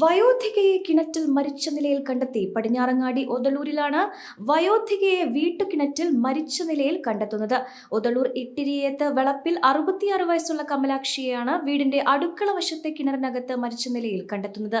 വയോധികയെ കിണറ്റിൽ മരിച്ച നിലയിൽ കണ്ടെത്തി. പടിഞ്ഞാറങ്ങാടി ഒതളൂരിലാണ് വയോധികയെ വീട്ടുകിണറ്റിൽ മരിച്ച നിലയിൽ കണ്ടെത്തുന്നത്. ഒതളൂർ ഇട്ടിരിയേത്ത് വെളപ്പിൽ അറുപത്തിയാറ് വയസ്സുള്ള കമലാക്ഷിയെയാണ് വീടിന്റെ അടുക്കള വശത്തെ കിണറിനകത്ത് മരിച്ച നിലയിൽ കണ്ടെത്തുന്നത്.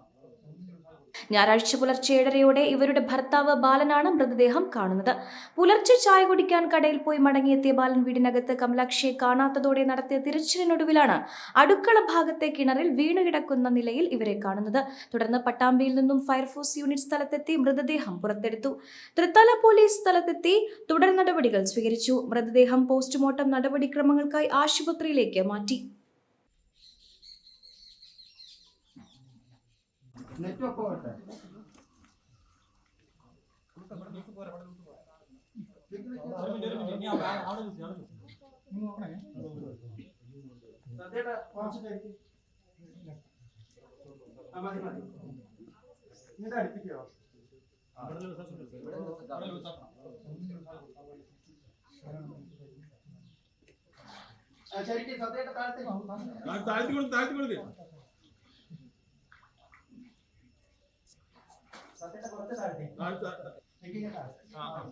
ഞായറാഴ്ച പുലർച്ചെ ഏഴരയോടെ ഇവരുടെ ഭർത്താവ് ബാലനാണ് മൃതദേഹം കാണുന്നത്. പുലർച്ചെ ചായ കുടിക്കാൻ കടയിൽ പോയി മടങ്ങിയെത്തിയ ബാലൻ വീടിനകത്ത് കമലാക്ഷിയെ കാണാത്തതോടെ നടത്തിയ തിരച്ചിലിനൊടുവിലാണ് അടുക്കള ഭാഗത്തെ കിണറിൽ വീണുകിടക്കുന്ന നിലയിൽ ഇവരെ കാണുന്നത്. തുടർന്ന് പട്ടാമ്പിയിൽ നിന്നും ഫയർഫോഴ്സ് യൂണിറ്റ് സ്ഥലത്തെത്തി മൃതദേഹം പുറത്തെടുത്തു. തൃത്തല പോലീസ് സ്ഥലത്തെത്തി തുടർ നടപടികൾ സ്വീകരിച്ചു. മൃതദേഹം പോസ്റ്റ്മോർട്ടം നടപടിക്രമങ്ങൾക്കായി ആശുപത്രിയിലേക്ക് മാറ്റി. नेटवर्क होता है ಸರಿ ತಾಳ್ತಿಕೊಂಡು ತಾಳ್ತಿಕೊಂಡು താഴ്ത്തി താഴത്തേക്ക് താഴ്ത്തി താഴ്ത്തി.